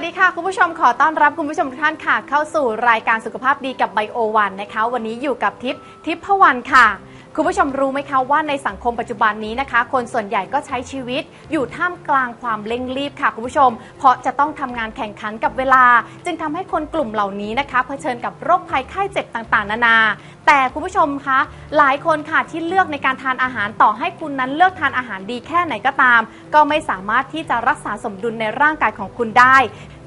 วัสดีค่ะ คุณผู้ชมขอต้อนรับคุณผู้ชมทุกท่านค่ะ เข้าสู่รายการสุขภาพดีกับไบโอวันนะคะ วันนี้อยู่กับทิพย์ทิพย์พวันค่ะ คุณผู้ชมรู้ไหมคะว่าในสังคมปัจจุบันนี้นะคะ คนส่วนใหญ่ก็ใช้ชีวิตอยู่ท่ามกลางความเร่งรีบค่ะคุณผู้ชม เพราะจะต้องทำงานแข่งขันกับเวลา จึงทำให้คนกลุ่มเหล่านี้นะคะเผชิญกับโรคภัยไข้เจ็บต่างๆ นานา แต่คุณผู้ชมคะหลายคนค่ะที่เลือกในการทานอาหารต่อให้คุณนั้นเลือกทานอาหารดีแค่ไหนก็ตาม ก็ไม่สามารถที่จะรักษาสมดุลในร่างกายของคุณได้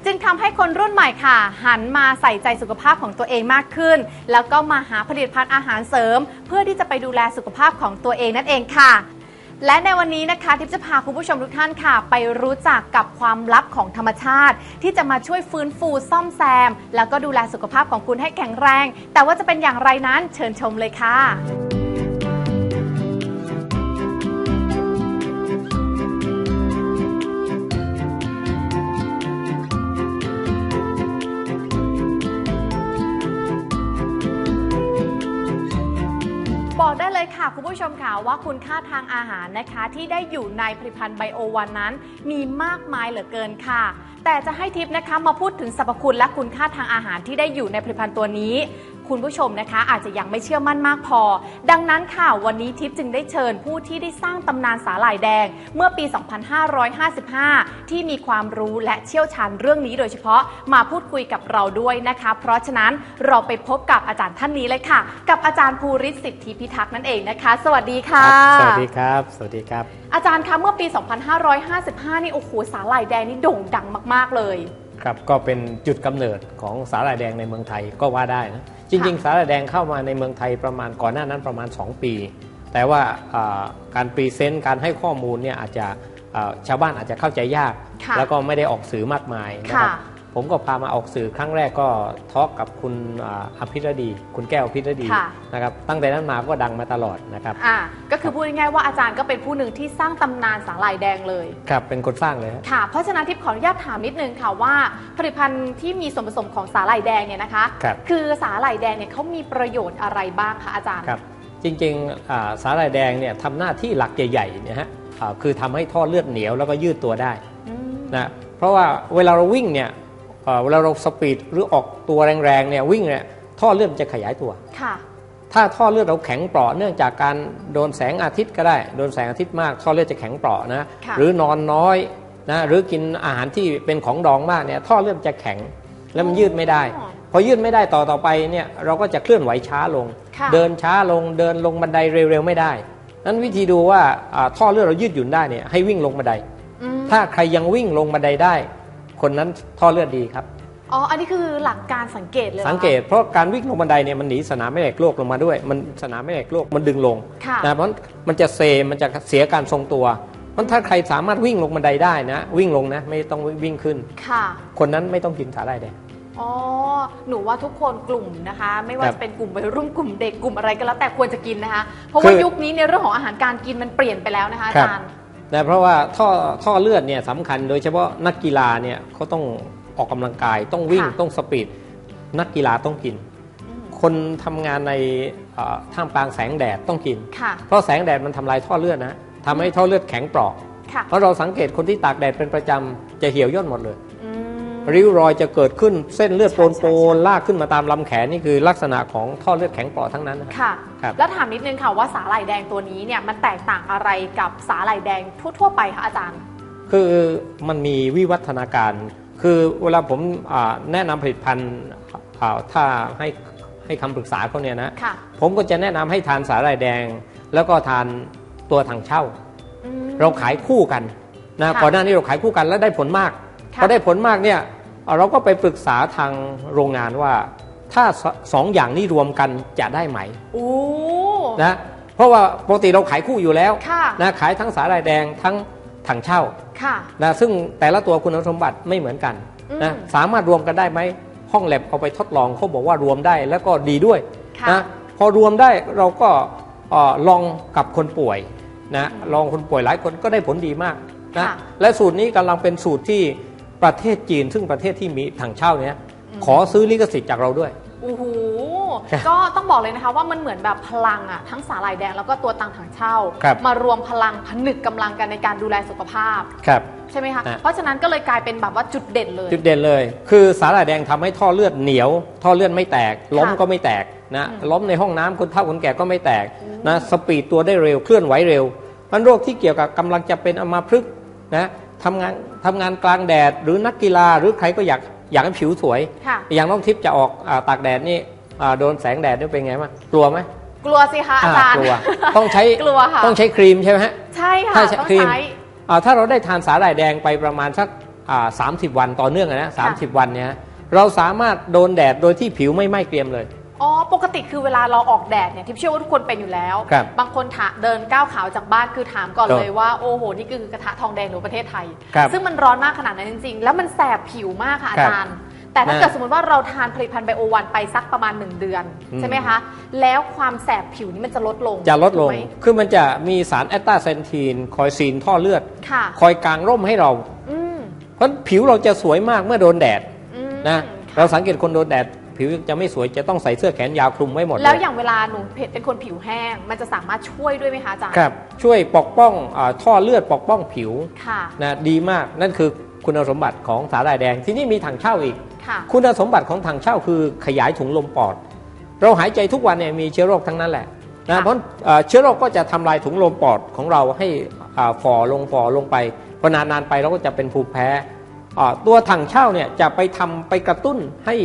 จึงทำให้คนรุ่นใหม่ค่ะ หันมาใส่ใจสุขภาพของตัวเองมากขึ้น แล้วก็มาหาผลิตภัณฑ์อาหารเสริม เพื่อที่จะไปดูแลสุขภาพของตัวเองนั่นเองค่ะ และในวันนี้นะคะ ทิพจะพาคุณผู้ชมทุกท่านค่ะ ไปรู้จักกับความลับของธรรมชาติ ที่จะมาช่วยฟื้นฟูซ่อมแซม แล้วก็ดูแลสุขภาพของคุณให้แข็งแรง แต่ว่าจะเป็นอย่างไรนั้นเชิญชมเลยค่ะ ว่าคุณค่าทางอาหารนะคะ ที่ได้อยู่ในผลิตภัณฑ์ไบโอวันนั้น มีมากมายเหลือเกินค่ะ แต่จะให้ทิปนะคะมาพูดถึงสรรพคุณและคุณค่าทางอาหารที่ได้อยู่ในผลิตภัณฑ์ตัวนี้ คุณผู้ชมนะคะ อาจจะยังไม่เชื่อมั่นมากพอ ดังนั้นค่ะวันนี้ทิปจึงได้เชิญผู้ที่ได้สร้างตำนานสาหร่ายแดง เมื่อปี 2555 ที่มีความรู้และเชี่ยวชาญเรื่องนี้โดยเฉพาะมาพูดคุยกับเราด้วยนะคะ เพราะฉะนั้นเราไปพบกับอาจารย์ท่านนี้เลยค่ะ กับอาจารย์ภูริศสิทธิพิทักษ์นั่นเองนะคะ สวัสดีค่ะ สวัสดีครับ สวัสดีครับ อาจารย์คะเมื่อปี 2555 นี่โอ้โหสาหร่ายแดงนี่โด่งดังมาก ๆ เลย ครับ ก็เป็นจุดกำเนิดของสาหร่ายแดงในเมืองไทยก็ว่าได้นะ จริง ๆ สาหร่ายแดงเข้ามาในเมืองไทยประมาณก่อนหน้านั้นประมาณ 2 ปี แต่ว่าอ่าการพรีเซนต์การให้ข้อมูลเนี่ยอาจจะอ่าชาวบ้านอาจจะเข้าใจยากค่ะแล้วก็ไม่ได้ออกสื่อมากมายนะครับค่ะ ผมก็พามาออกสื่อครั้งแรกก็ทอล์กกับคุณอ่าอภิรดี คุณแก้วอภิรดีค่ะนะครับตั้งแต่นั้นมาก็ดังมาตลอดนะครับอะก็คือพูดง่ายๆว่าอาจารย์ก็เป็นผู้หนึ่งที่สร้างตำนานสาหร่ายแดงเลยครับเป็นคนสร้างเลยฮะค่ะเพราะฉะนั้นทิพย์ขออนุญาตถามนิดนึงค่ะว่าผลิตภัณฑ์ที่มีส่วนผสมของสาหร่ายแดงเนี่ยนะคะครับคือสาหร่ายแดงเนี่ยเขามีประโยชน์อะไรบ้างคะอาจารย์ครับจริงๆอ่าสาหร่ายแดงเนี่ยทำหน้าที่หลักใหญ่ๆเนี่ยฮะอ่าคือทำให้ท่อเลือดเหนียวแล้วก็ยืดตัวได้อืมนะเพราะว่าเวลาเราวิ่งเนี่ย เอ่อเวลาเราสปีดหรือออกตัวแรงๆเนี่ยวิ่งเนี่ยท่อเลือดมันจะขยายตัวค่ะถ้าท่อเลือดเราแข็งเปราะเนื่องจากการโดนแสงอาทิตย์ก็ได้ โดนแสงอาทิตย์มากท่อเลือดจะแข็งเปราะนะค่ะหรือนอนน้อยนะหรือกินอาหารที่เป็นของดองมากเนี่ยท่อเลือดจะแข็งแล้วมันยืดไม่ได้อ๋อพอยืดไม่ได้ต่อต่อไปเนี่ยเราก็จะเคลื่อนไหวช้าลงค่ะเดินช้าลงเดินลงบันไดเร็วๆไม่ได้นั้นวิธีดูว่าอ่าท่อเลือดเรายืดหยุ่นได้เนี่ยให้วิ่งลงบันไดอืมถ้าใครยังวิ่งลงบันไดได้ คนนั้นท่อเลือดดีครับ อ๋อ อันนี้คือหลักการสังเกตเลยหรอคะ สังเกตเพราะการวิ่งลงบันไดเนี่ยมันหนีสนามแม่เหล็กโลกลงมาด้วย มันสนามแม่เหล็กโลกมันดึงลงค่ะ นะเพราะมันจะเซมันจะเสียการทรงตัวมันถ้าใครสามารถวิ่งลงบันไดได้นะ วิ่งลงนะไม่ต้องวิ่งขึ้น ค่ะ คนนั้นไม่ต้องกินสาหร่ายแดง อ๋อ หนูว่าทุกคนกลุ่มนะคะ ไม่ว่าครับจะเป็นกลุ่มวัยรุ่นกลุ่มเด็กกลุ่มอะไรก็แล้วแต่ควรจะกินนะคะ เพราะคืว่าอยุคนี้ในเรื่องของอาหารการกินมันเปลี่ยนไปแล้วนะคะอาครับ จารย์ นะเพราะว่าท่อท่อเลือดเนี่ยสำคัญโดยเฉพาะนักกีฬาเนี่ยเขาต้องออกกำลังกายต้องวิ่งค่ะต้องสปีดนักกีฬาต้องกินอืมคนทำงานในเอ่อท่ามกลางแสงแดดต้องกิน ค่ะ เพราะแสงแดดมันทำลายท่อเลือดนะทำให้ท่อเลือดแข็งเปราะค่ะ เพราะเราสังเกตคนที่ตากแดดเป็นประจำจะเหี่ยวย่นหมดเลยอืม ริ้วรอยจะเกิดขึ้นเส้นเลือดใช่โปนใช่โปนลากขึ้นมาตามลำแขนนี่คือลักษณะของท่อเลือดแข็งเปราะทั้งนั้นนะครับค่ะครับแล้วถามนิดนึงค่ะว่าสาหร่ายแดงตัวนี้เนี่ยมันแตกต่างอะไรกับสาหร่ายแดงทั่วๆไปคะอาจารย์ คือมันมีวิวัฒนาการ คือเวลาผมอ่าแนะนำผลิตภัณฑ์อ่าถ้าให้ให้คำปรึกษาเขาเนี่ยนะค่ะผมก็จะแนะนำให้ทานสาหร่ายแดง แล้วก็ทานตัวถังเช่าอืมเราขายคู่กันนะค่ะก่อนหน้านี้เราขายคู่กันแล้วได้ผลมากค่ะ พอได้ผลมากเนี่ยเอ่อเราก็ไปปรึกษาทางโรงงานว่า ถ้าสสองอย่างนี้รวมกันจะได้ไหมโอ้นะเพราะว่าปกติเราขายคู่อยู่แล้วค่ะนะขายทั้งสาหร่ายแดงทั้งถังเช่าค่ะนะซึ่งแต่ละตัวคุณสมบัติไม่เหมือนกันนะอืมสามารถรวมกันได้ไหมห้องแลบเอาไปทดลองเขาบอกว่ารวมได้แล้วก็ดีด้วยค่ะนะพอรวมได้เราก็เอ่อลองกับคนป่วยนะลองคนป่วยหลายคนก็ได้ผลดีมากนะค่ะและสูตรนี้กำลังเป็นสูตรที่ ประเทศจีนซึ่งประเทศที่มีถังเช่าเนี้ยอืมขอซื้อลิขสิทธิ์จากเราด้วยโอ้โหก็ต้องบอกเลยนะคะว่ามันเหมือนแบบพลังอะทั้งสาหร่ายแดงแล้วก็ตัวตังถังเช่าครับมารวมพลังผนึกกำลังกันในการดูแลสุขภาพครับใช่ไหมคะอะเพราะฉะนั้นก็เลยกลายเป็นแบบว่าจุดเด่นเลย จุดเด่นเลย คือสาหร่ายแดงทำให้ท่อเลือดเหนียว ท่อเลือดไม่แตก ล้มค่ะก็ไม่แตกนะอืมล้มในห้องน้ำคนเฒ่าคนแก่ก็ไม่แตกนะสปีดตัวได้เร็วเคลื่อนไหวเร็วมันโรคที่เกี่ยวกับกำลังจะเป็นอัมาพฤกษ์นะ ทำงานทำงานกลางแดด หรือนักกีฬาหรือใครก็อยากอยากให้ผิวสวย ค่ะ อย่างน้องทิพย์จะออกอาตากแดดนี่อ่าโดนแสงแดดนี่เป็นไงบ้างกลัวไหมกลัวสิคะอาจารย์ กลัวต้องใช้กลัวค่ะ ต้องใช้ครีมใช่ไหมฮะ ใช่ค่ะ ถ้าใช้ต้องครีม ใช้ อ่าถ้าเราได้ทานสาหร่ายแดงไปประมาณสักสามสิบวันต่อเนื่องอะนะสามสิบวันเนี่ยเราสามารถโดนแดดโดยที่ผิวไม่ไหม้เกรียมเลย อ๋อ ปกติคือเวลาเราออกแดดเนี่ยทิพย์เชื่อว่าทุกคนเป็นอยู่แล้วครับบางคนถาเดินก้าวขาวจากบ้านคือถามก่อนครับเลยว่าโอ้โห นี่คือกระทะทองแดงหรือประเทศไทย ครับซึ่งมันร้อนมากขนาดนั้นจริง ๆ แล้วมันแสบผิวมากค่ะอาครับจารย์ แต่ถ้านะเกิดสมมติว่าเราทานผลิตภัณฑ์ไบโอวันไปสักประมาณ 1 เดือน อืม ใช่ไหมคะ แล้วความแสบผิวนี่มันจะลดลงจะลดลง ถูกไหมคือมันจะมีสารแอตตาเซนทีน คอยซีนท่อเลือด ค่ะ คอยกางร่มให้เรา อืมเพราะผิวเราจะสวยมากเมื่อโดนแดดอืมนะค่ะเราสังเกตคนโดนแดด ผิวจะไม่สวยจะต้องใส่เสื้อแขนยาวคลุมไว้หมดแล้วเลยอย่างเวลาหนูเป็นคนผิวแห้ง มันจะสามารถช่วยด้วยไหมคะอาจารย์ครับช่วยปกป้องอาท่อเลือดปกป้องผิวค่ะนะดีมากนั่นคือคุณสมบัติของสาหร่ายแดงที่นี่มีถังเช่าอีกค่ะคุณสมบัติของถังเช่าคือขยายถุงลมปอด เราหายใจทุกวันเนี่ยมีเชื้อโรคทั้งนั้นแหละนะค่ะเพราะเอ่อเชื้อโรคก็จะทำลายถุงลมปอดของเราให้อ่าฝ่อลงฝ่อลงไปพอนานๆไปเราก็จะเป็นภูมิแพ้อ่าตัวถังเช่าเนี่ยจะไปทำไปกระตุ้นให้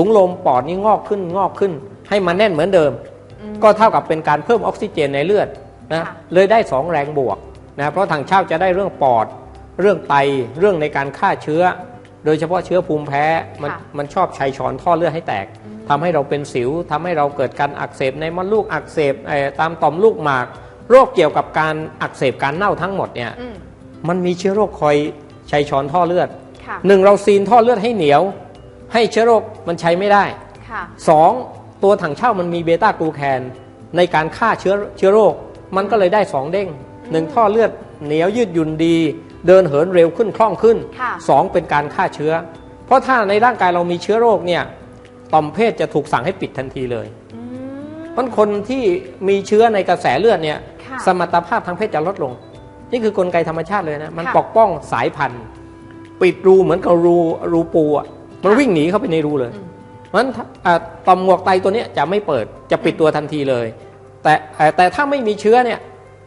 ถุงลมปอดนี้งอกขึ้นงอกขึ้น ให้มันแน่นเหมือนเดิมอืมก็เท่ากับเป็นการเพิ่มออกซิเจนในเลือดนะค่ะเลยได้สองแรงบวกนะเพราะถังเช่าจะได้เรื่องปอด เรื่องไตเรื่องในการฆ่าเชื้อ โดยเฉพาะเชื้อภูมิแพ้มันค่ะมันชอบชัยชอนท่อเลือดให้แตกทำให้เราเป็นสิวทำให้เราเกิดการอักเสบในมดลูกอักเสบเอ่อตามต่อมลูกหมาก โรคเกี่ยวกับการอักเสบการเน่าทั้งหมดเนี่ยอืมมันมีเชื้อโรคคอยชัยชอนท่อเลือดค่ะหนึ่งเราซีนท่อเลือดให้เหนียว ให้เชื้อโรคมันใช้ไม่ได้ค่ะสองตัวถังเช่ามันมีเบต้ากลูแคนในการฆ่าเชื้อเชื้อโรค มันก็เลยได้สองเด้งหนึ่งท่อเลือดเหนียวยืดหยุ่นดี เดินเหินเร็วขึ้นคล่องขึ้นค่ะสองเป็นการฆ่าเชื้อ เพราะถ้าในร่างกายเรามีเชื้อโรคเนี่ยต่อมเพศจะถูกสั่งให้ปิดทันทีเลยอืมเพราะคนที่มีเชื้อในกระแสเลือดเนี่ยค่ะสมรรถภาพทางเพศจะลดลง นี่คือกลไกธรรมชาติเลยนะ มันค่ะปกป้องสายพันธุ์ ปิดรูเหมือนกับรูรูปูอะ มันวิ่งหนีเข้าไปในรูเลยอืมเพราะฉะนั้นถ้าอ่าต่อมหมวกไตตัวเนี้ยจะไม่เปิดจะปิดตัวทันทีเลยแต่แต่แต่ถ้าไม่มีเชื้อเนี่ย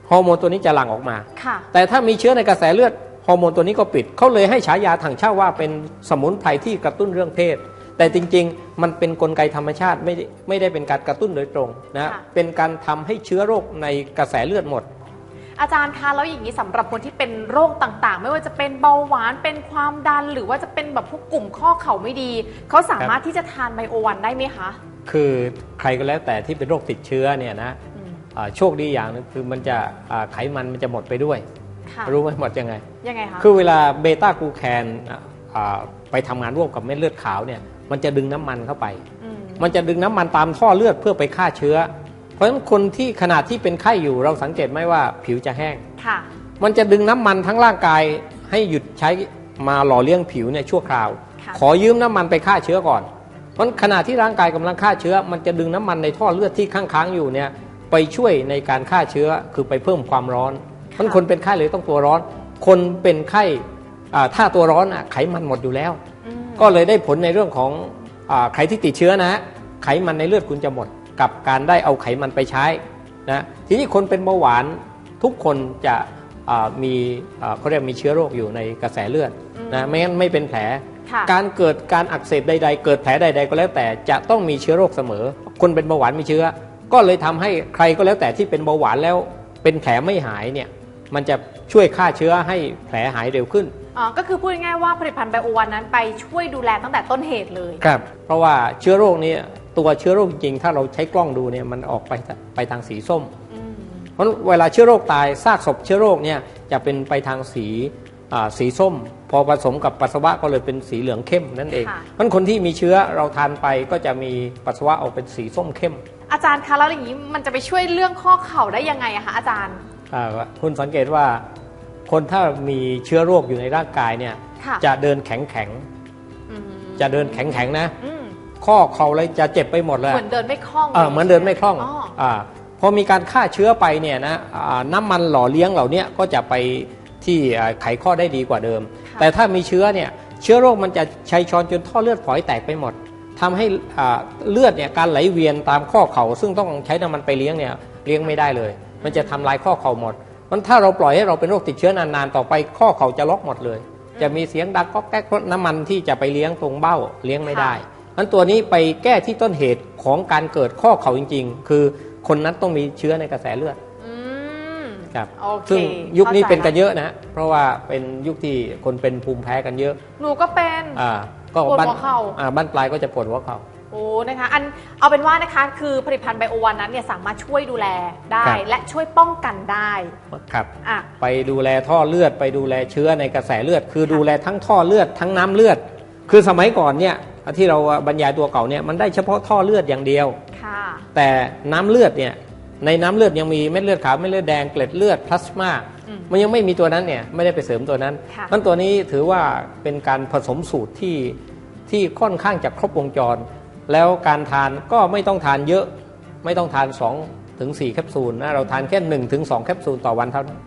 ฮอร์โมนตัวนี้จะหลั่งออกมาค่ะแต่ถ้ามีเชื้อในกระแสเลือดฮอร์โมนตัวนี้ก็ปิดเขาเลยให้ฉายาถังเช่าว่าเป็นสมุนไพรที่กระตุ้นเรื่องเพศ แต่จริงๆ มันเป็นนกลไกธรรมชาติไม่ได้ไม่ได้เป็นการกระตุ้นโดยตรงนะค่ะเป็นการทำให้เชื้อโรคในกระแสเลือดหมด อาจารย์คะแล้วอย่างนี้สำหรับคนที่เป็นโรคต่างๆ ไม่ว่าจะเป็นเบาหวานเป็นความดัน หรือว่าจะเป็นแบบพวกกลุ่มข้อเข่าไม่ดี เขาสามารถที่จะทานไบโอวันได้ไหมคะคือใครก็แล้วแต่ที่เป็นโรคติดเชื้อเนี่ยนะอืมอ่าโชคดีอย่างหนึงคือมันจะอ่าไขมันมันจะหมดไปด้วย ค่ะรู้ไหมหมดยังไง ยังไงคะคือเวลาเบต้ากลูแคนอะอ่าไปทำงานร่วมกับเม็ดเลือดขาวเนี่ยมันจะดึงน้ำมันเข้าไป มมันจะดึงน้ำมันตามท่อเลือดเพื่อไปฆ่าเชื้อเพ ราะฉะนั้นคนที่ขนาดที่เป็นไข้อยู่เราสังเกตไหมว่าผิวจะแห้ง ค่ะ มันจะดึงน้ำมันทั้งร่างกายให้หยุดใช้มาหล่อเลี้ยงผิวเนี่ยชั่วคราว ค่ะ ขอยืมน้ำมันไปฆ่าเชื้อก่อน เพราะขณะที่ร่างกายกำลังฆ่าเชื้อ มันจะดึงน้ำมันในท่อเลือดที่ค้างๆอยู่เนี่ยไปช่วยในการฆ่าเชื้อคือไปเพิ่มความร้อนเพราะคนเป็นไข้เลยต้องตัวร้อน คนเป็นไข้อ่าถ้าตัวร้อนอะไขมันหมดอยู่แล้ว อืมก็เลยได้ผลในเรื่องของอาใครที่ติดเชื้อนะฮะไขมันในเลือดคุณจะหมด กับการได้เอาไขมันไปใช้นะทีนี้คนเป็นเบาหวานทุกคนจะอ่ามีอ่าเขาเรียกมีเชื้อโรคอยู่ในกระแสเลือดนะไม่งั้นไม่เป็นแผลค่ะการเกิดการอักเสบใด ๆ เกิดแผลใด ๆ ก็แล้วแต่จะต้องมีเชื้อโรคเสมอ คนเป็นเบาหวานมีเชื้อ ก็เลยทำให้ใครก็แล้วแต่ที่เป็นเบาหวานแล้วเป็นแผลไม่หายเนี่ยมันจะช่วยฆ่าเชื้อให้แผลหายเร็วขึ้นอ๋อก็คือพูดง่ายๆว่าผลิตภัณฑ์ไบโอวันนั้นไปช่วยดูแลตั้งแต่ต้นเหตุเลยครับเพราะว่าเชื้อโรคนี้ ตัวเชื้อโรคจริงๆถ้าเราใช้กล้องดูเนี่ยมันออกไปไปทางสีส้มอืมเพราะเวลาเชื้อโรคตายซากศพเชื้อโรคเนี่ยจะเป็นไปทางสีอ่าสีส้ม พอผสมกับปัสสาวะก็เลยเป็นสีเหลืองเข้มนั่นเองค่ะเพราะคนที่มีเชื้อเราทานไปก็จะมีปัสสาวะออกเป็นสีส้มเข้ม อาจารย์คะแล้วอย่างนี้มันจะไปช่วยเรื่องข้อเข่าได้ยังไงอะคะอาจารย์อ่าคุณสังเกตว่าคนถ้ามีเชื้อโรคอยู่ในร่างกายเนี่ยค่ะจะเดินแข็งแข็งอืมๆจะเดินแข็งแข็งๆนะอืม ข้อเข่าอะไรจะเจ็บไปหมดเลยเหมือนเดินไม่คล่องเออเหมือนเดินไม่คล่องอ๋ออ่าพอมีการฆ่าเชื้อไปเนี่ยนะอ่าน้ำมันหล่อเลี้ยงเหล่าเนี้ยก็จะไปที่อ่าไขข้อได้ดีกว่าเดิมค่ะแต่ถ้ามีเชื้อเนี่ยเชื้อโรคมันจะชัยชอนจนท่อเลือดฝอยแตกไปหมดทำให้อ่าเลือดเนี่ยการไหลเวียนตามข้อเข่าซึ่งต้องใช้น้ำมันไปเลี้ยงเนี่ยเลี้ยงไม่ได้เลย มันจะทำลายข้อเข่าหมดมันถ้าเราปล่อยให้เราเป็นโรคติดเชื้อนานๆ ต่อไปข้อเข่าจะล็อกหมดเลย จะมีเสียงดังก็แก๊กเพราะน้ำมันที่จะไปเลี้ยงตรงเบ้าเลี้ยงไม่ได้ นั้นตัวนี้ไปแก้ที่ต้นเหตุของการเกิดข้อเข่าจริง ๆ คือคนนั้นต้องมีเชื้อในกระแสเลือดอืมครับโอเคซึ่งยุคนี้ข้าใจเป็นกันละเยอะนะ เพราะว่าเป็นยุคที่คนเป็นภูมิแพ้กันเยอะ หนูก็เป็นอ่าก็ปวดบ้านหัวเข่าอ่าบ้านปลายก็จะปวดหัวเข่าโอ้นะคะอันเอาเป็นว่านะคะคือผลิตภัณฑ์ไบโอวันนั้นเนี่ยสามารถช่วยดูแลได้ครับและช่วยป้องกันได้ครับอะไปดูแลท่อเลือดไปดูแลเชื้อในกระแสเลือด คือดูแลทั้งท่อเลือดทั้งน้ำเลือด คือสมัยก่อนเนี่ย ที่เราบรรยายตัวเก่าเนี่ยมันได้เฉพาะท่อเลือดอย่างเดียวค่ะแต่น้ำเลือดเนี่ยในน้ำเลือดยังมีเม็ดเลือดขาวเม็ดเลือดแดงเกล็ดเลือดพลาสมาอืมมันยังไม่มีตัวนั้นเนี่ยไม่ได้ไปเสริมตัวนั้นค่ะนั้นตัวนี้ถือว่าเป็นการผสมสูตรที่ที่ค่อนข้างจะครบวงจร แล้วการทานก็ไม่ต้องทานเยอะ ไม่ต้องทาน2ถึง4แคปซูลนะเราทานแค่1ถึง2แคปซูลต่อวันเท่านั้น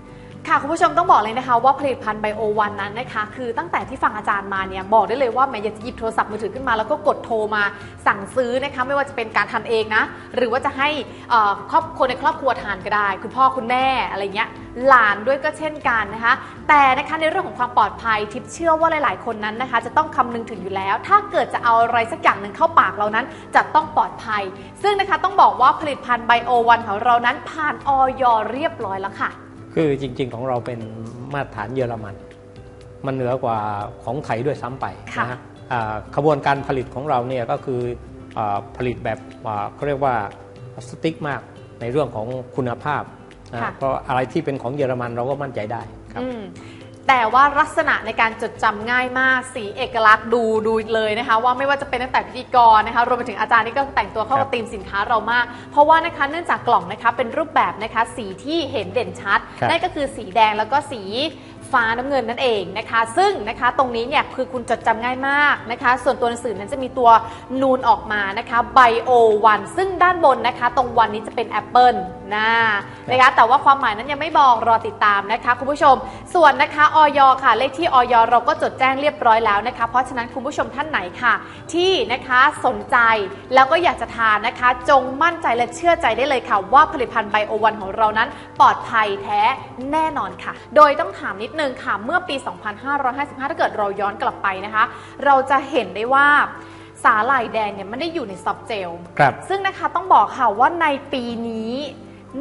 ค่ะคุณผู้ชมต้องบอกเลยนะคะว่าผลิตภัณฑ์ไบโอวันนั้นนะคะ คือตั้งแต่ที่ฟังอาจารย์มาเนี่ยบอกได้เลยว่าแม้อยากจะหยิบโทรศัพท์มือถือขึ้นมาแล้วก็กดโทรมาสั่งซื้อนะคะไม่ว่าจะเป็นการทานเองนะ หรือว่าจะให้ครอบคนในครอบครัวทานก็ได้ คุณพ่อคุณแม่อะไรเงี้ยหลานด้วยก็เช่นกันนะคะ แต่นะคะในเรื่องของความปลอดภัยทิพย์เชื่อว่าหลาย ๆ คนนั้นนะคะ จะต้องคำนึงถึงอยู่แล้ว ถ้าเกิดจะเอาอะไรสักอย่างหนึ่งเข้าปากเรานั้น จะต้องปลอดภัย ซึ่งนะคะต้องบอกว่าผลิตภัณฑ์ไบโอวันของเรานั้นผ่านออยเรียบร้อยแล้วค่ะ คือจริง ๆ ของเราเป็นมาตรฐานเยอรมัน มันเหนือกว่าของไทยด้วยซ้ำไปค่ะนะฮะอ่าขบวนการผลิตของเราเนี่ยก็คืออาผลิตแบบอ่าเขาเรียกว่าสติ๊กมากในเรื่องของคุณภาพนะค่ะเพราะอะไรที่เป็นของเยอรมันเราก็มั่นใจได้ครับอืม แต่ว่าลักษณะในการจดจำง่ายมากสีเอกลักษณ์ดูดูเลยนะคะว่าไม่ว่าจะเป็นตั้งแต่พิธีกรนะคะรวมไปถึงอาจารย์นี่ก็แต่งตัวเข้าครักับบธีมสินค้าเรามาก เพราะว่านะคะเนื่องจากกล่องนะคะเป็นรูปแบบนะคะสีที่เห็นเด่นชัดครับนั่นก็คือสีแดงแล้วก็สีฟ้าน้ำเงินนั่นเองนะคะ ซึ่งนะคะตรงนี้เนี่ยคือคุณจดจำง่ายมากนะคะ ส่วนตัวหนังสือนั้นจะมีตัวนูนออกมานะคะไบโอวันซึ่งด้านบนนะคะ ตรงวันนี้จะเป็นแอปเปิลนะนะคะแต่ว่าความหมายนั้นยังไม่บอกรอติดตามนะคะคุณผู้ชม ส่วนนะคะออยค่ะ เลขที่ออยเราก็จดแจ้งเรียบร้อยแล้วนะคะ เพราะฉะนั้นคุณผู้ชมท่านไหนค่ะ ที่นะคะสนใจแล้วก็อยากจะทานนะคะ จงมั่นใจและเชื่อใจได้เลยค่ะ ว่าผลิตภัณฑ์ไบโอวันของเรานั้น ปลอดภัยแท้แน่นอนค่ะ โดยต้องถามนิดนึงค่ะเมื่อปี 2555 ถ้าเกิดเราย้อนกลับไปนะคะ เราจะเห็นได้ว่าสาหร่ายแดงเนี่ยไม่ได้อยู่ในซอฟต์เจลครับซึ่งนะคะต้องบอกค่ะว่าในปีนี้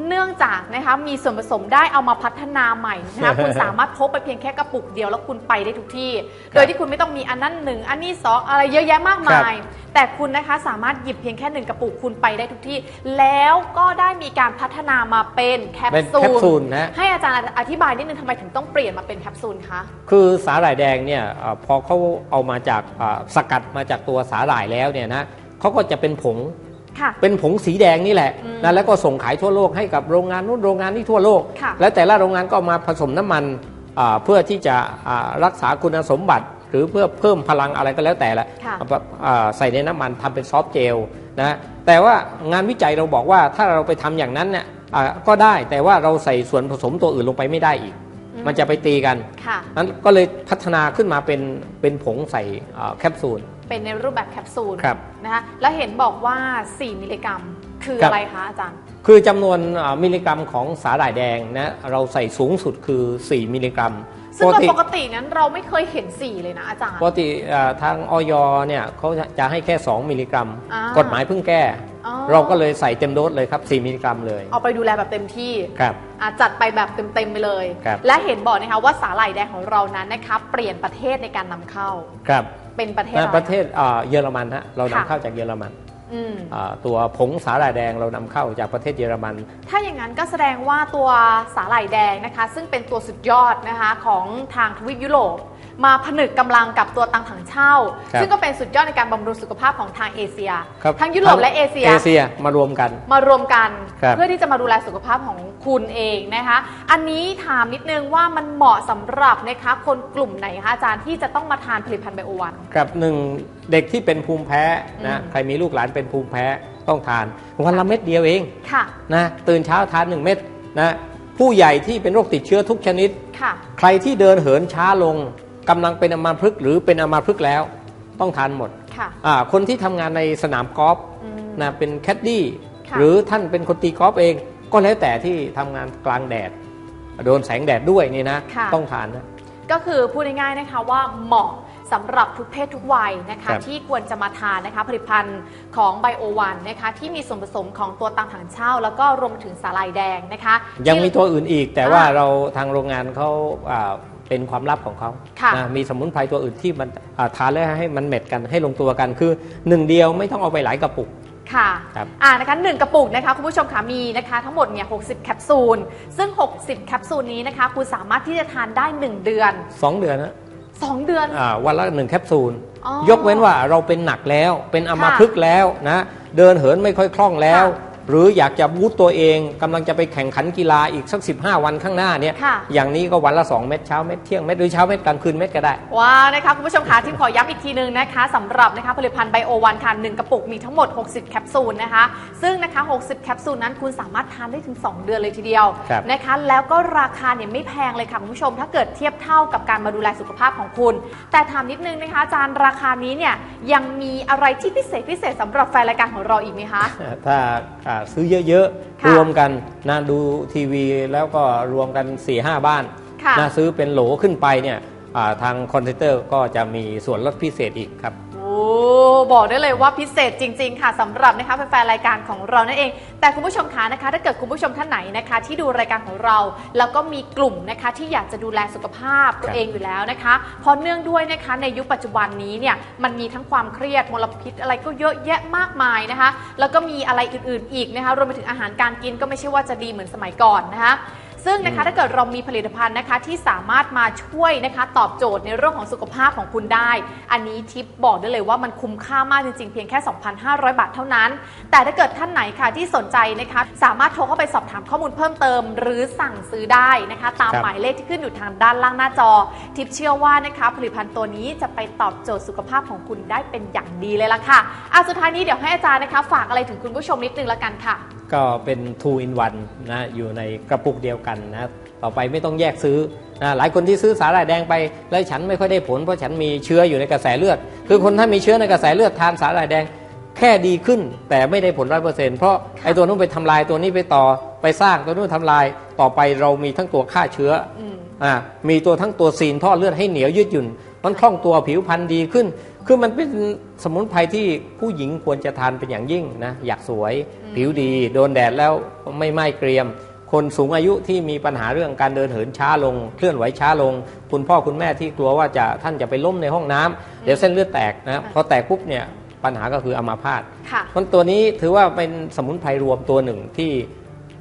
เนื่องจากนะคะมีส่วนผสมได้เอามาพัฒนาใหม่นะคะคุณสามารถพกไปเพียงแค่กระปุกเดียวแล้วคุณไปได้ทุกที่ โดยที่คุณไม่ต้องมีอันนั้นหนึ่งอันนี้สองอะไรเยอะแยะมากมาย แต่คุณนะคะสามารถหยิบเพียงแค่หนึ่งกระปุกคุณไปได้ทุกที่ แล้วก็ได้มีการพัฒนามาเป็นแคปเป็นซูแคปซูลลนะ ให้อาจารย์อธิบายนิดนึงทำไมถึงต้องเปลี่ยนมาเป็นแคปซูลคะ คือสาหร่ายแดงเนี่ยอ่าพอเขาเอามาจากอ่าสกัดมาจากตัวสาหร่ายแล้วเนี่ยนะเขาก็จะเป็นผงค่ะ เป็นผงสีแดงนี่แหละอืมนะแล้วก็ส่งขายทั่วโลกให้กับโรงงานนู้นโรงงานนี้ทั่วโลกค่ะและแต่ละโรงงานก็มาผสมน้ำมันอ่าเพื่อที่จะอ่ารักษาคุณสมบัติ หรือเพื่อเพิ่มพลังอะไรก็แล้วแต่ละค่ะเอาแบบอ่าใส่ในน้ำมันทำเป็นซอฟต์เจลนะแต่ว่างานวิจัยเราบอกว่าถ้าเราไปทำอย่างนั้นเนี่ยอ่าก็ได้แต่ว่าเราใส่ส่วนผสมตัวอื่นลงไปไม่ได้อีกอืมมันจะไปตีกันค่ะนั้นก็เลยพัฒนาขึ้นมาเป็นเป็นผงใส่อ่าแคปซูล เป็นในรูปแบบแคปซูลครับนะคะแล้วเห็นบอกว่า 4 มิลลิกรัมคือครับ อะไรคะอาจารย์ คือจำนวนอ่ามิลลิกรัมของสาหร่ายแดงนะเราใส่สูงสุดคือ 4 มิลลิกรัมซึ่งโดยปกตินั้นเราไม่เคยเห็น 4 เลยนะอาจารย์ ปกติอ่าทางออยเนี่ยเขาจะให้แค่ 2 มิลลิกรัม อ่ากกฎหมายเพิ่งแก้ อ๋อ เราก็เลยใส่เต็มโดสเลยครับ 4 มิลลิกรัมเลยเอาไปดูแลแบบเต็มที่ ครับ อะจัดไปแบบเต็มๆไปเลย ครับ และเห็นบอกนะคะว่าสาหร่ายแดงของเรานั้นนะคะเปลี่ยนประเทศในการนำเข้า ครับ เป็นประเทศและอะไรประเทศอ่าเยอรมันฮะเรานำค่ะเข้าจากเยอรมันอืมอ่าตัวผงสาหร่ายแดงเรานำเข้าจากประเทศเยอรมัน ถ้าอย่างนั้นก็แสดงว่าตัวสาหร่ายแดงนะคะ ซึ่งเป็นตัวสุดยอดนะคะของทางทวีปยุโรป มาผนึกกำลังกับตัวตังถังเช่า ครับ ซึ่งก็เป็นสุดยอดในการบำรุงสุขภาพของทางเอเชีย ครับทั้งยุโรปและเอเชีย เอเชียมารวมกัน มารวมกันครับเพื่อที่จะมาดูแลสุขภาพของคุณเองนะคะ อันนี้ถามนิดนึงว่ามันเหมาะสำหรับนะคะคนกลุ่มไหนคะอาจารย์ที่จะต้องมาทานผลิตภัณฑ์ไบโอวันครับหนึ่งเด็กที่เป็นภูมิแพ้นะอืม ใครมีลูกหลานเป็นภูมิแพ้ต้องทานวันละเม็ดเดียวเองค่ะ นะตื่นเช้าทานหนึ่งเม็ดนะผู้ใหญ่ที่เป็นโรคติดเชื้อทุกชนิด ค่ะ ใครที่เดินเหินช้าลง กำลังเป็นอัมาพฤกษ์หรือเป็นอัมาพฤกษ์แล้ว ต้องทานหมดค่ะอ่าคนที่ทำงานในสนามกอล์ฟอืมนะเป็นแคดดี้ค่ะหรือท่านเป็นคนตีกอล์ฟเอง ก็แล้วแต่ที่ทำงานกลางแดด โดนแสงแดดด้วยนี่นะค่ะต้องทานนะก็คือพูดง่ายๆนะคะว่าเหมาะสำหรับทุกเพศทุกวัยนะคะครับที่ควรจะมาทานนะคะผลิตภัณฑ์ของไบโอวันนะคะที่มีส่วนผสมของตัวตังถังเช่า แล้วก็รวมถึงสาหร่ายแดงนะคะ ยังมีที่ตัวอื่นอีกแต่อ่าว่าเราทางโรงงานเขาอ่า เป็นความลับของเขาค่ะนะมีสมุนไพรตัวอื่นที่มันอ่าทานแล้วให้มันเม็ดกันให้ลงตัวกันคือหนึ่งเดียวไม่ต้องเอาไปหลายกระปุกค่ะครับอ่านะคะหนึ่งกระปุกนะคะคุณผู้ชมค่ะมีนะคะทั้งหมดเนี่ย60แคปซูล ซึ่ง 60 แคปซูลนี้นะคะคุณสามารถที่จะทานได้ 1 เดือนสองเดือนนะ2เดือนอ่าวันละหนึ่งแคปซูลอ๋อยกเว้นว่าเราเป็นหนักแล้วเป็นอัมาค่ะพฤกษ์แล้วนะเดินเหินไม่ค่อยคล่องแล้วค่ะ หรืออยากจะบูตตัวเองกำลังจะไปแข่งขันกีฬาอีกสัก 15 วันข้างหน้าเนี่ยค่ะอย่างนี้ก็วันละ 2 เม็ดเช้าเม็ดเที่ยงเม็ดหรือเช้าเม็ดกลางคืนเม็ดก็ได้ว้าวนะคะคุณผู้ชมคะที่ขอย้ำอีกทีนึงนะคะสำหรับนะคะผลิตภัณฑ์ไบโอวันค่ะหนึ่งกระปุกมีทั้งหมด 60 แคปซูลนะคะ ซึ่งนะคะ 60 แคปซูลนั้นคุณสามารถทานได้ถึง 2 เดือนเลยทีเดียวครับนะคะแล้วก็ราคาเนี่ยไม่แพงเลยค่ะคุณผู้ชม ถ้าเกิดเทียบเท่ากับการมาดูแลสุขภาพของคุณ แต่ถามนิดนึงนะคะอาจารย์ราคานี้เนี่ยยังมีอะไรที่พิเศษพิเศษสำหรับแฟนรายการของเราอีกไหมคะถ้าอ่าซื้อเยอะค่ะๆรวมกันนะดูทีวีแล้วก็รวมกัน4ี่ห้าบ้านค่ะ นะซื้อเป็นโหลขึ้นไปเนี่ยอ่าทางคอนเซนเตอร์ก็จะมีส่วนลดพิเศษอีกครับโอ้ บอกได้เลยว่าพิเศษจริง ๆ ค่ะสำหรับนะคะแฟนๆรายการของเรานั่นเอง แต่คุณผู้ชมคะนะคะ ถ้าเกิดคุณผู้ชมท่านไหนนะคะ ที่ดูรายการของเรา แล้วก็มีกลุ่มนะคะที่อยากจะดูแลสุขภาพตัวครับเองอยู่แล้วนะคะเพราะเนื่องด้วยนะคะในยุคปัจจุบันนี้เนี่ยมันมีทั้งความเครียดมลพิษอะไรก็เยอะแยะมากมายนะคะ แล้วก็มีอะไรอื่นๆอีกนะคะรวมไปถึงอาหารการกินก็ไม่ใช่ว่าจะดีเหมือนสมัยก่อนนะคะ ซึ่งนะคะถ้าเกิดเรามีผลิตภัณฑ์นะคะที่สามารถมาช่วยนะคะตอบโจทย์ในเรื่องของสุขภาพของคุณได้ อันนี้ทิปบอกได้เลยว่ามันคุ้มค่ามากจริงๆ เพียงแค่ 2,500 บาทเท่านั้น แต่ถ้าเกิดท่านไหนค่ะที่สนใจนะคะสามารถโทรเข้าไปสอบถามข้อมูลเพิ่มเติม หรือสั่งซื้อได้นะคะ ตามครับหมายเลขที่ขึ้นอยู่ทางด้านล่างหน้าจอ ทิปเชื่อว่านะคะผลิตภัณฑ์ตัวนี้จะไปตอบโจทย์สุขภาพของคุณได้เป็นอย่างดีเลยล่ะค่ะอะสุดท้ายนี้เดี๋ยวให้อาจารย์นะคะ ฝากอะไรถึงคุณผู้ชมนิดนึงละกันค่ะก็เป็น two in one นะอยู่ในกระปุกเดียวกันนะต่อไปไม่ต้องแยกซื้อนะหลายคนที่ซื้อสาหร่ายแดงไป แล้วฉันไม่ค่อยได้ผลเพราะฉันมีเชื้ออยู่ในกระแสเลือด คือคนถ้ามีเชื้อในกระแสเลือดทานสาหร่ายแดงแค่ดีขึ้นแต่ไม่ได้ผลร้อยเปอร์เซ็นต์เพราะไอ้ตัวนู้นไปทำลายตัวนี้ไปต่อไปสร้างตัวนู้นทำลายต่อไปเรามีทั้งตัวฆ่าเชื้อออืมอ่ามีตัวทั้งตัวซีนท่อเลือดให้เหนียวยืดหยุ่นมันคล่องตัวผิวพรรณดีขึ้น คือมันเป็นสมุนไพรที่ผู้หญิงควรจะทานเป็นอย่างยิ่งนะอยากสวยผิวดี โดนแดดแล้วไม่ไหม้เกรียม คนสูงอายุที่มีปัญหาเรื่องการเดินเหินช้าลง เคลื่อนไหวช้าลง คุณพ่อคุณแม่ที่กลัวว่าจะท่านจะไปล้มในห้องน้ำเดี๋ยวเส้นเลือดแตกนะพอแตกปุ๊บเนี่ยปัญหาก็คืออัมาพาตค่ะมันตัวนี้ถือว่าเป็นสมุนไพรรวมตัวหนึ่งที่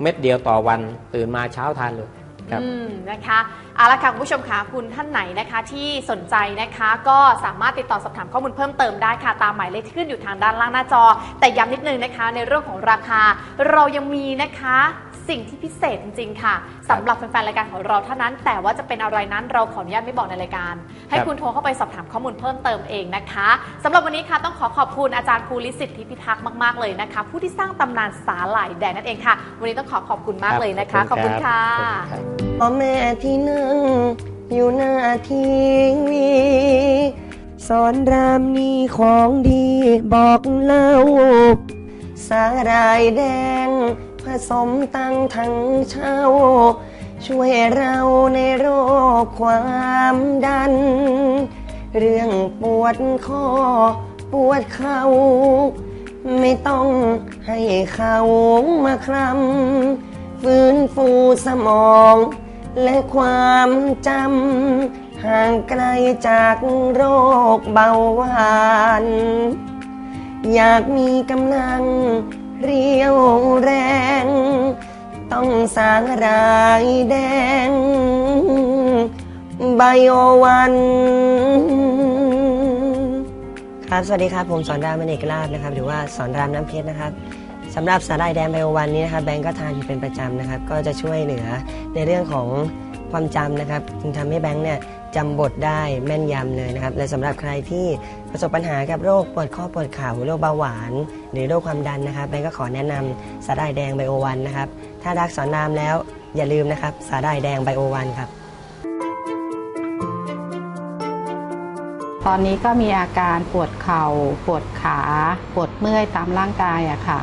เม็ดเดียวต่อวันตื่นมาเช้าทานเลย ครับนะคะเอาละค่ะคุณผู้ชมคะคุณท่านไหนนะคะที่สนใจนะคะก็สามารถติดต่อสอบถามข้อมูลเพิ่มเติมได้ค่ะตามหมายเลขที่ขึ้นอยู่ทางด้านล่างหน้าจอ แต่ย้ำนิดนึงนะคะในเรื่องของราคาเรายังมีนะคะ สิ่งที่พิเศษจริงๆค่ะสำหรับแฟนๆรายการของเราเท่านั้น แต่ว่าจะเป็นอะไรนั้นเราขออนุญาตไม่บอกในรายการ ให้ครับคุณโทรเข้าไปสอบถามข้อมูลเพิ่มเติมเองนะคะสำหรับวันนี้ค่ะต้องขอขอบคุณอาจารย์ภูริสิทธิพิทักษ์มากๆเลยนะคะ ผู้ที่สร้างตำนานสาหร่ายแดงนั่นเองค่ะ วันนี้ต้องขอขอบคุณมากเลยนะคะ ขอบคุณค่ะขอบคุณครับพ่อแม่ที่นั่งอยู่หน้าทีวีสอนรามมีของดีบอกเล่าสาหร่ายแดงผ สมตั้งทั้งเช่า ช่วยเราในโรคความดัน เรื่องปวดข้อปวดเข่าไม่ต้องให้เขามาคลำฟื้นฟูสมอง และความจำห่างไกลจากโรคเบาหวาน อยากมีกำลัง เรียวแรง ต้องสางรายแดงไบโอวัน ครับสวัสดีครับ ผมสอนรามมณีกลาบนะครับ หรือว่าสอนรามน้ำเพชรนะครับสำหรับสาหร่ายแดงไบโอวันนี้นะครับแบงก์ก็ทานอยู่เป็นประจำนะครับ ก็จะช่วยเหลือในเรื่องของความจำนะครับจึงทำให้แบงก์เนี่ย จำบทได้แม่นยำเลยนะครับและสำหรับใครที่ประสบปัญหากับโรคปวดข้อปวดเข่าโรคเบาหวาน หรือโรคความดันนะครับแบงก็ขอแนะนำสาหร่ายแดงไบโอวันนะครับถ้ารักสอนรามแล้วอย่าลืมนะครับสาหร่ายแดงไบโอวันครับตอนนี้ก็มีอาการปวดเข่า ปวดขา ปวดเมื่อยตามร่างกายอะค่ะ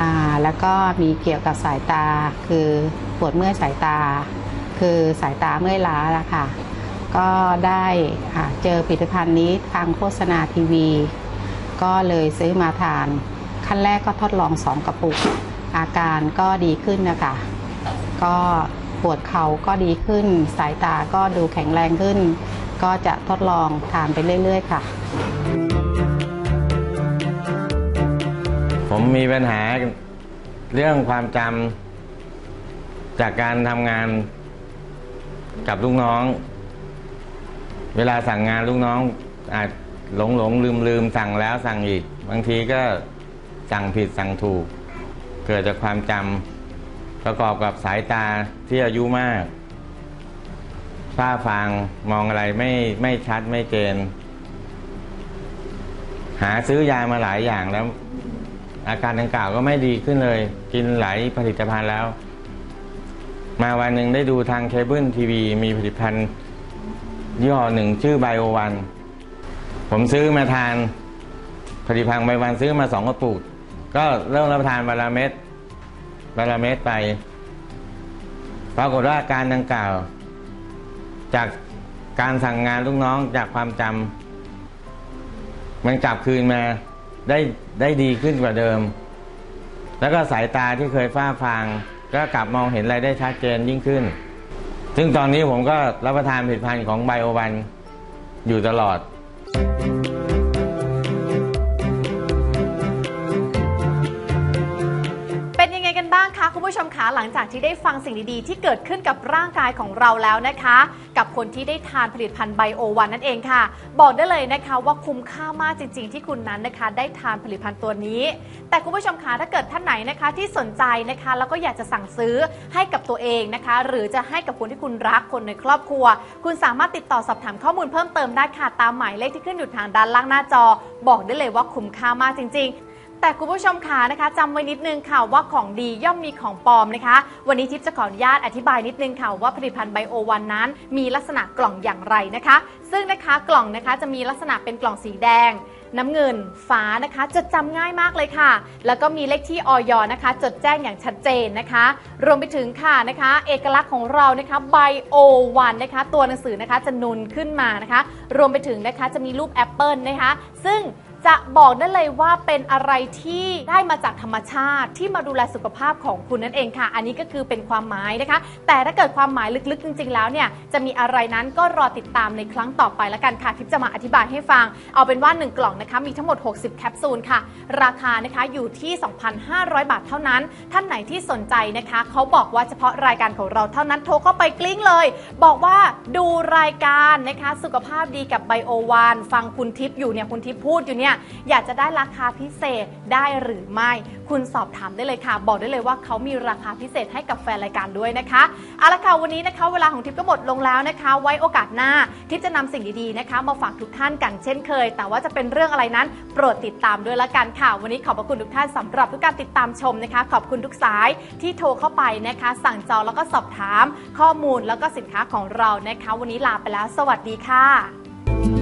อ่าแล้วก็มีเกี่ยวกับสายตา คือปวดเมื่อยสายตา คือสายตาเมื่อยล้าละค่ะ ก็ได้เจอผลิตภัณฑ์นี้ทางโฆษณาทีวี ก็เลยซื้อมาทาน ขั้นแรกก็ทดลองสองกระปุก อาการก็ดีขึ้นนะคะ ก็ปวดเข่าก็ดีขึ้น สายตาก็ดูแข็งแรงขึ้น ก็จะทดลองทานไปเรื่อย ๆ ค่ะ ผมมีปัญหาเรื่องความจำจากการทำงานกับลูกน้อง เวลาสั่งงานลูกน้องอาจหลงหลงลืมลืมสั่งแล้วสั่งอีก บางทีก็สั่งผิดสั่งถูก เกิดจากความจำประกอบกับสายตาที่อายุมากฝ้าฟางมองอะไรไม่ไม่ชัดไม่เจน หาซื้อยามาหลายอย่างแล้ว อาการดังกล่าวก็ไม่ดีขึ้นเลย กินหลายผลิตภัณฑ์แล้ว มาวันหนึ่งได้ดูทางเคเบิลทีวีมีผลิตภัณฑ์ ยี่ห้อหนึ่งชื่อไบโอวัน ผมซื้อมาทานผลิตภัณฑ์ไบโอวันซื้อมาสองกระปุก ก็เริ่มรับประทานวันละเม็ดวันละเม็ดไป ปรากฏว่าอาการดังกล่าว จากการสั่งงานลูกน้องจากความจำมันกลับคืนมาได้ได้ดีขึ้นกว่าเดิม แล้วก็สายตาที่เคยฝ้าฟาง ก็กลับมองเห็นอะไรได้ชัดเจนยิ่งขึ้น ซึ่งตอนนี้ผมก็รับประทานผลิตภัณฑ์ของไบโอวันอยู่ตลอด คุณผู้ชมคะหลังจากที่ได้ฟังสิ่งดีๆ ที่เกิดขึ้นกับร่างกายของเราแล้วนะคะ กับคนที่ได้ทานผลิตภัณฑ์ไบโอวันนั่นเองค่ะ บอกได้เลยนะคะว่าคุ้มค่ามากจริง ๆ ที่คุณนั้นนะคะ ได้ทานผลิตภัณฑ์ตัวนี้ แต่คุณผู้ชมคะถ้าเกิดท่านไหนนะคะที่สนใจนะคะแล้วก็อยากจะสั่งซื้อให้กับตัวเองนะคะ หรือจะให้กับคนที่คุณรักคนในครอบครัว คุณสามารถติดต่อสอบถามข้อมูลเพิ่มเติมได้ค่ะตามหมายเลขที่ขึ้นอยู่ทางด้านล่างหน้าจอ บอกได้เลยว่าคุ้มค่ามากจริง ๆ แต่คุณผู้ชมคะนะคะจำไว้นิดนึงค่ะว่าของดีย่อมมีของปลอมนะคะ วันนี้ทิพย์จะขออนุญาตอธิบายนิดนึงค่ะว่าผลิตภัณฑ์ไบโอวันนั้น มีลักษณะกล่องอย่างไรนะคะ ซึ่งนะคะกล่องนะคะจะมีลักษณะเป็นกล่องสีแดง น้ำเงินฟ้านะคะจดจำง่ายมากเลยค่ะ แล้วก็มีเลขที่ออยนะคะ จดแจ้งอย่างชัดเจนนะคะ รวมไปถึงค่ะนะคะ เอกลักษณ์ของเรานะคะไบโอวันนะคะ ตัวหนังสือนะคะจะนุนขึ้นมานะคะ รวมไปถึงนะคะจะมีรูปแอปเปิลนะคะ ซึ่ง จะบอกได้เลยว่าเป็นอะไรที่ได้มาจากธรรมชาติที่มาดูแลสุขภาพของคุณนั่นเองค่ะ อันนี้ก็คือเป็นความหมายนะคะ แต่ถ้าเกิดความหมายลึกๆ จริง ๆ แล้วเนี่ยจะมีอะไรนั้นก็รอติดตามในครั้งต่อไปล้วกันค่ะทิพย์จะมาอธิบายให้ฟัง เอาเป็นว่า 1 กล่องนะคะมีทั้งหมด 60 แคปซูลค่ะ ราคานะคะอยู่ที่ 2,500 บาทเท่านั้น ท่านไหนที่สนใจนะคะเขาบอกว่าเฉพาะรายการของเราเท่านั้นโทรเข้าไปกลิ้งเลย บอกว่าดูรายการนะคะสุขภาพดีกับไบโอวานฟังคุณทิพย์อยู่เนี่ยคุณทิพย์พูดอยู่เนี่ยอยากจะได้ราคาพิเศษได้หรือไม่ คุณสอบถามได้เลยค่ะ บอกได้เลยว่าเขามีราคาพิเศษให้กับแฟนรายการด้วยนะคะเอาละค่ะวันนี้นะคะ เวลาของทิพย์ก็หมดลงแล้วนะคะ ไว้โอกาสหน้าทิพย์จะนำสิ่งดีๆนะคะ มาฝากทุกท่านกันเช่นเคย แต่ว่าจะเป็นเรื่องอะไรนั้น โปรดติดตามด้วยละกันค่ะ วันนี้ขอบพระคุณทุกท่านสำหรับทุกการติดตามชมนะคะ ขอบคุณทุกสายที่โทรเข้าไปนะคะ สั่งจองแล้วก็สอบถาม ข้อมูลแล้วก็สินค้าของเรานะคะ วันนี้ลาไปแล้ว สวัสดีค่ะ